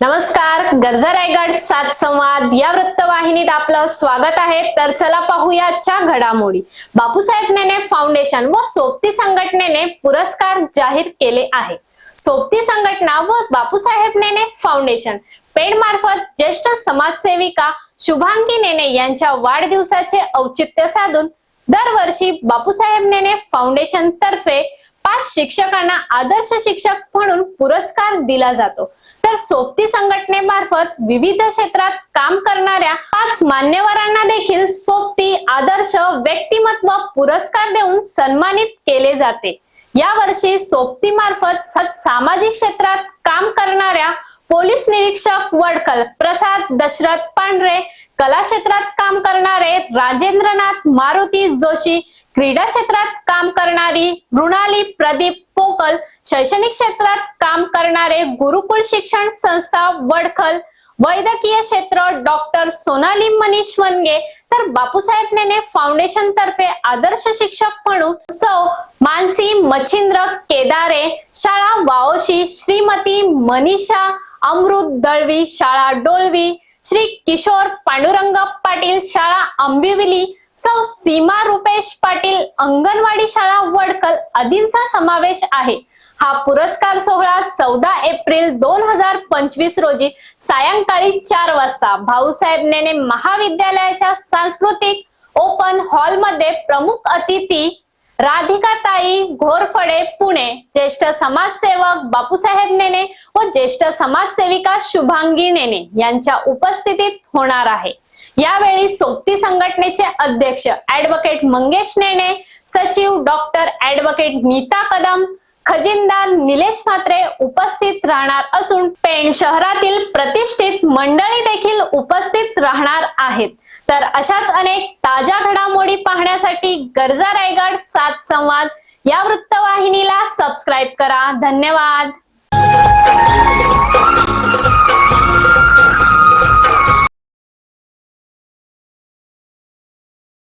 नमस्कार गरजा रायगड सात संवाद. या वृत्तवाहिनीत आपलं स्वागत आहे. तर चला पाहूया आजच्या घडामोडी. बापूसाहेब नेने फाउंडेशन व सोबती संघटनेने पुरस्कार जाहीर केले आहे. सोबती संघटना व बापूसाहेब नेने फाउंडेशन पेड मार्फत ज्येष्ठ समाजसेविका शुभांगी नेने यांच्या वाढदिवसाचे औचित्य साधून दरवर्षी बापूसाहेब नेने फाउंडेशन तर्फे पाच शिक्षकांना आदर्श शिक्षक म्हणून पुरस्कार दिला जातो. तर सोबती संघटनेमार्फत विविध क्षेत्रात काम करणाऱ्या पाच मान्यवरांना देखील सोबती आदर्श व्यक्तिमत्व पुरस्कार देऊन सन्मानित केले जाते. यावर्षी सोबती मार्फत सामाजिक क्षेत्रात काम करणाऱ्या पोलीस निरीक्षक वडकल प्रसाद दशरथ पांढरे कला क्षेत्रात काम करणारे राजेंद्रनाथ मारुती जोशी क्रीडा क्षेत्रात काम करणारी मृणाली प्रदीप पोकल शैक्षणिक क्षेत्रात काम करणारे गुरुकुल शिक्षण संस्था वडखल वैद्यकीय क्षेत्र डॉक्टर सोनाली मनीष वनगे तर बापूसाहेब नेने फाउंडेशन तर्फे आदर्श शिक्षक म्हणून सौ मानसी मच्छिंद्र केदारे शाळा वाओशी श्रीमती मनीषा अमृत दळवी शाळा डोळवी श्री किशोर पांडुरंग पाटील शाळा आंबिवली सौ सीमा रुपेश पाटील अंगणवाडी शाळा वडकल आदींचा समावेश आहे. हा पुरस्कार सोहळा चौदा एप्रिल दोन हजार पंचवीस रोजी सायंकाळी चार वाजता भाऊसाहेब नेने महाविद्यालयाच्या सांस्कृतिक ओपन हॉलमध्ये प्रमुख अतिथी राधिकाताई घोरफडे पुणे ज्येष्ठ समाजसेवक बापूसाहेब नेने व ज्येष्ठ समाजसेविका शुभांगी नेने यांच्या उपस्थितीत होणार आहे. यावेळी सोबती संघटनेचे अध्यक्ष ऍडव्होकेट मंगेश नेने सचिव डॉक्टर ऍडव्होकेट नीता कदम खजिनदार निलेश म्हात्रे उपस्थित राहणार असून पेण शहरातील प्रतिष्ठित मंडळी देखील उपस्थित राहणार आहेत. तर अशाच अनेक ताज्या घडामोडी पाहण्यासाठी गरजा रायगड सात संवाद या वृत्तवाहिनीला सबस्क्राईब करा. धन्यवाद.